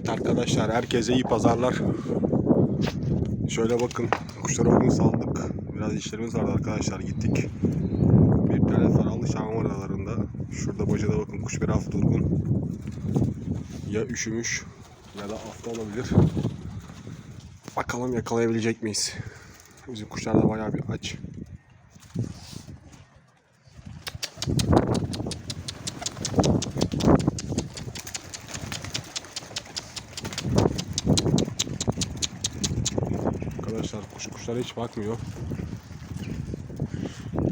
Evet arkadaşlar herkese iyi pazarlar. Şöyle bakın kuşlara bugün saldık. Biraz işlerimiz vardı arkadaşlar gittik. Bir tane sarallı şam aralarında. Şurada bacada bakın kuş biraz durgun. Ya üşümüş ya da hafta olabilir. Bakalım yakalayabilecek miyiz? Bizim kuşlar da bayağı bir aç. Arkadaşlar kuş kuşlara hiç bakmıyor.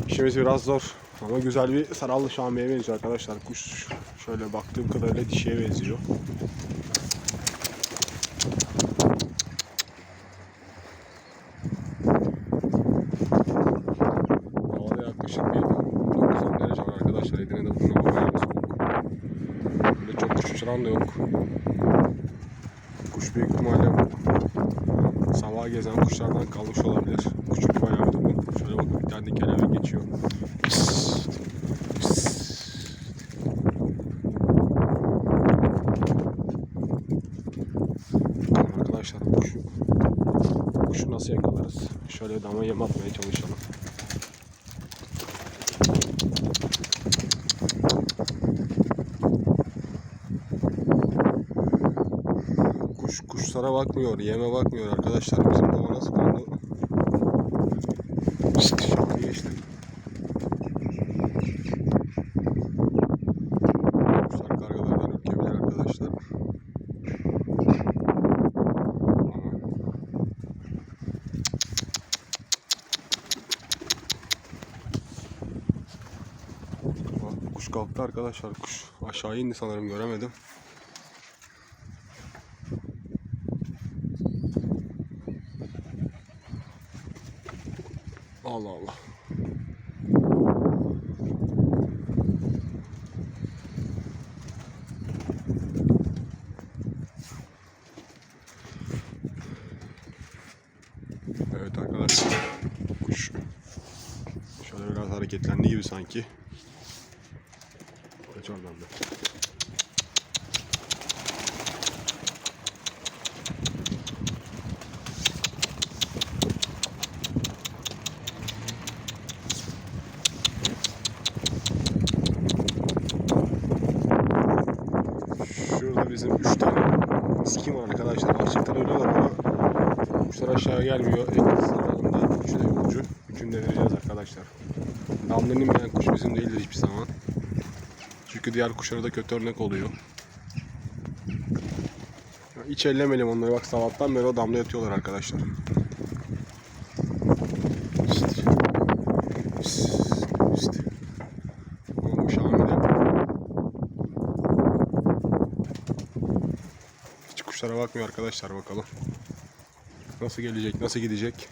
İşimiz biraz zor ama güzel bir sarallı şamiyeye benziyor arkadaşlar. Kuş şöyle baktığım kadarıyla dişiye benziyor. Havada yaklaşık bir 9-10 derece var arkadaşlar. Edirne'de bugün hava bayağı bir soğuk. Böyle çok kuş yok. Kuş büyük ihtimalle sabah gezen kuşlardan kalmış olabilir. Küçük bayağı bir durgun. Şöyle bakın bir tane kelebek geçiyor. Arkadaşlar kuşu, kuşu nasıl yakalarız? Şöyle dama yem atmaya çalışalım. Kuşlara bakmıyor, yeme bakmıyor arkadaşlar. Bizim nasıl kondu? Pişt, şahane geçti. Kuşlar kargalardan Kuş kalktı arkadaşlar. Kuş aşağı indi sanırım göremedim. Allah Allah. Evet arkadaşlar. Kuş şöyle biraz hareketlendi gibi sanki. Kaç oradan da. Şurada bizim 3 tane skim var arkadaşlar. Açıktan ölüyorlar ama kuşlar aşağı gelmiyor. En sınırlarında üçü de yolcu. Üçünü de vereceğiz arkadaşlar. Damlanın inmeyen kuş bizim değildir hiçbir zaman. Çünkü diğer kuşlara da kötü örnek oluyor. Hiç ellemeyelim onları. Bak sabahtan beri o damla yatıyorlar arkadaşlar. Kuşlara bakmıyor arkadaşlar bakalım. Nasıl gelecek, nasıl gidecek?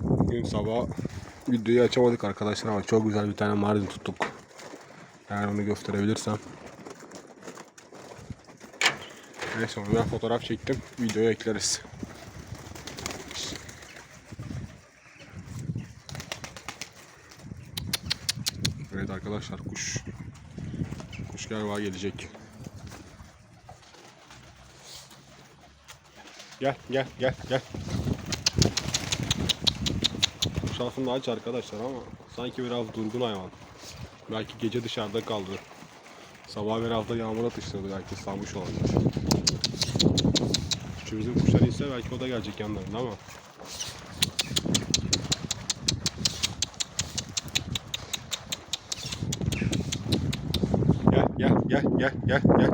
Bugün sabah videoyu açamadık arkadaşlar ama çok güzel bir tane mardin tuttuk. Eğer onu gösterebilirsem. Neyse onu ben fotoğraf çektim. Videoya ekleriz. Evet arkadaşlar kuş. Galiba gelecek. Gel gel gel gel. Aslında aç arkadaşlar ama sanki biraz durgun hayvan. Belki gece dışarıda kaldı. Sabah biraz da yağmur atıştırdı belki ıslanmış olabilir. Şu bizim kuşlar ise belki o da gelecek yanlarında ama. Gel gel gel gel.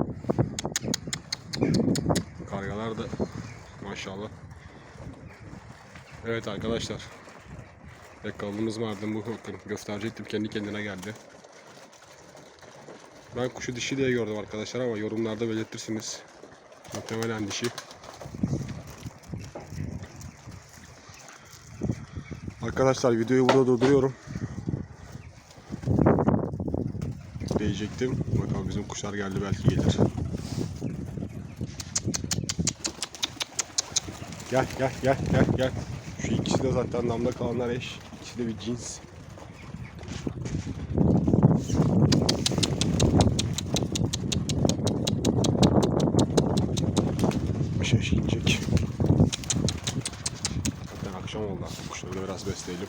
Kargalar da maşallah. Evet arkadaşlar. Yakaladığımız mardin bu bakın gösterecektim kendi kendine geldi. Ben kuşu dişi diye gördüm arkadaşlar ama yorumlarda belirtirsiniz. Muhtemelen dişi. Arkadaşlar videoyu burada durduruyorum. Diyecektim. Bakalım bizim kuşlar geldi belki gelir. Gel gel gel gel gel. Şu ikisi de zaten damda kalanlar eş. İkisi de bir cins. Aşağı şey inecek. Zaten akşam oldu artık. Kuşları biraz besleyelim.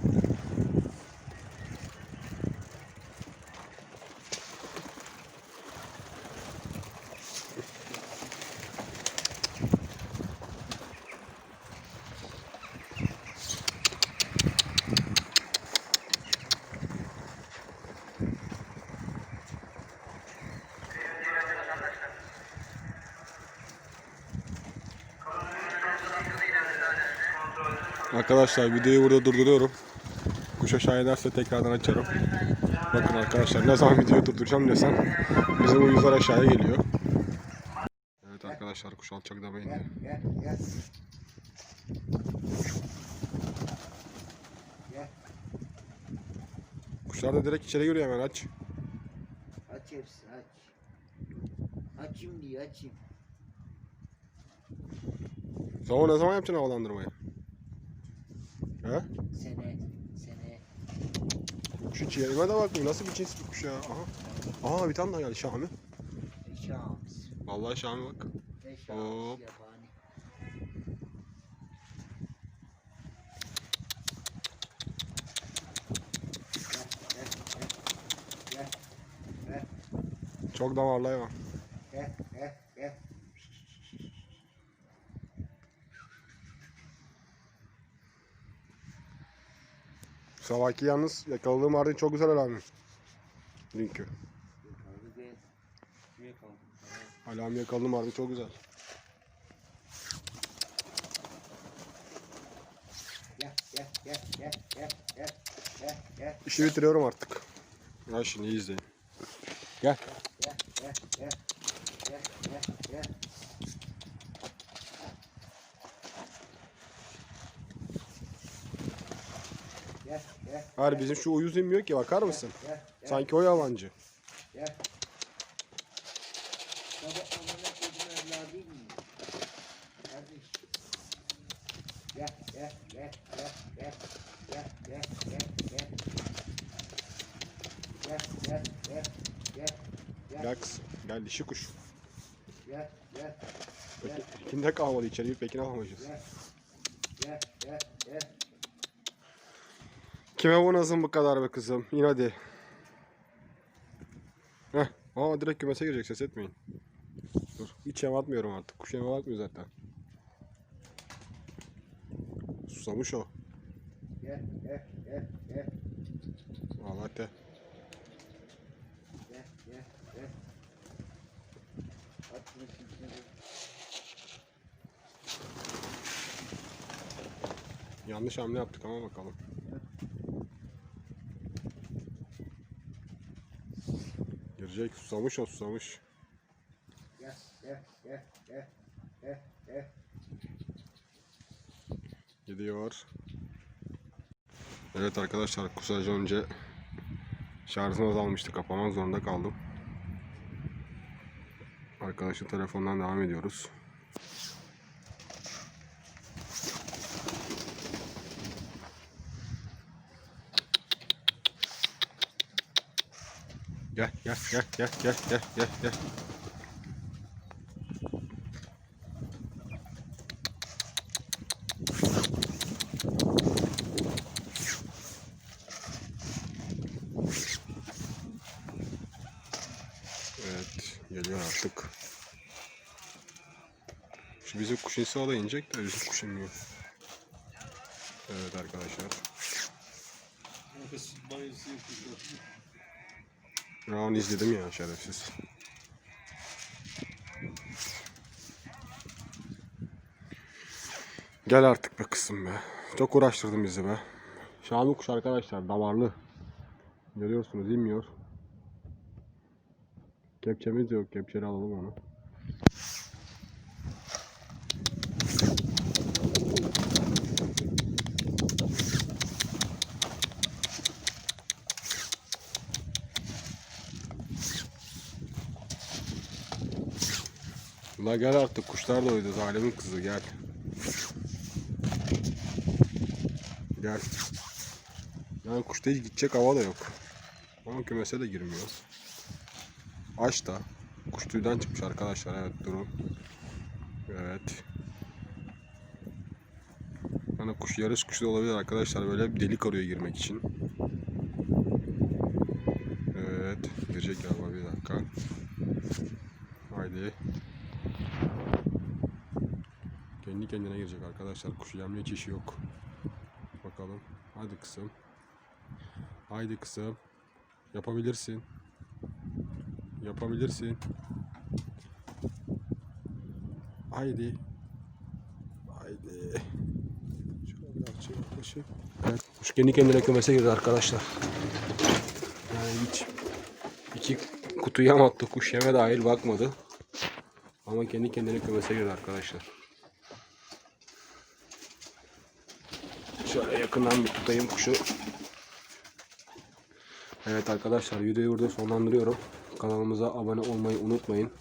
Arkadaşlar videoyu burada durduruyorum. Kuş aşağı inerse tekrardan açarım. Bakın arkadaşlar ne zaman videoyu durduracağım desem bizim uyuzlar aşağıya geliyor. Evet arkadaşlar kuş alçak da indi. Gel, gel. Gel, Kuşlar da direkt içeri giriyor hemen aç. aç hepsini aç. Açayım diye açayım. Sonra ne zaman yapacaksın havalandırmayı? He? Sene, sene. Kuş hiç yerime de bakmıyor. Nasıl bir cins bir kuş ya? Aha. Aha bir tane daha geldi Şami. Şams. Vallahi Şami bak. Ne Hop. şams yabani. Gel, gel, gel. Gel, Çok damarlı hayvan. gel. Sabahki yalnız yakaladığım ardın çok güzel alami. Dünkü. Alami yakaladım ardın çok güzel. İşi bitiriyorum artık. Ha şimdi izleyin. Gel. Gel. Gel. Gel. Gel. Gel. Gel. Hayır bizim şu uyuz inmiyor ki bakar mısın? Sanki o yalancı. Gel kızım. Gel dişi kuş. Pekin de kalmadı içeri. Pekin alamayacağız. Yeah, yeah, yeah. Kime bu nazım bu kadar be kızım? İn hadi. Heh. Aa direkt kümese girecek ses etmeyin. Dur. Hiç yem atmıyorum artık. Kuş yeme bakmıyor zaten. Susamış o. Gel, gel, gel, gel, bunu şimdi. Yanlış hamle yaptık ama bakalım. Girecek. Susamış o susamış. Gidiyor. Evet arkadaşlar kusacı önce şarjını azalmıştı. Kapamak zorunda kaldım. Arkadaşın telefondan devam ediyoruz. gel gel gel gel gel gel gel. Evet geliyor artık. Şu bizim kuşun sağla inecek de bizim kuşun yok. Evet arkadaşlar. Nefes bayısı yapıyor. Ya onu izledim ya şerefsiz. Gel artık be kızım be. Çok uğraştırdın bizi be. Şami kuş arkadaşlar damarlı. Görüyorsunuz inmiyor. Kepçemiz de yok. Kepçeli alalım onu. La gel artık kuşlar da uyudu. Zalimin kızı gel. Gel. Yani kuşta hiç gidecek hava da yok. Ama kümese de girmiyoruz. Aç da. Kuş tüyden çıkmış arkadaşlar. Evet durum. Evet. Hani kuş yarış kuşu da olabilir arkadaşlar. Böyle bir delik arıyor girmek için. Evet. Girecek galiba bir dakika. Haydi. Kendi kendine girecek arkadaşlar. Kuşu yemle hiç işi yok. Bakalım. Hadi kızım. Haydi kızım. Yapabilirsin. Yapabilirsin. Haydi. Haydi. Yaklaşık. Evet. Kuş kendi kendine kümese girdi arkadaşlar. Yani hiç iki kutuya mı attı kuş yeme dahil bakmadı. Ama kendi kendine kümese girdi arkadaşlar. Şöyle yakından bir tutayım kuşu. Evet arkadaşlar videoyu burada sonlandırıyorum. Kanalımıza abone olmayı unutmayın.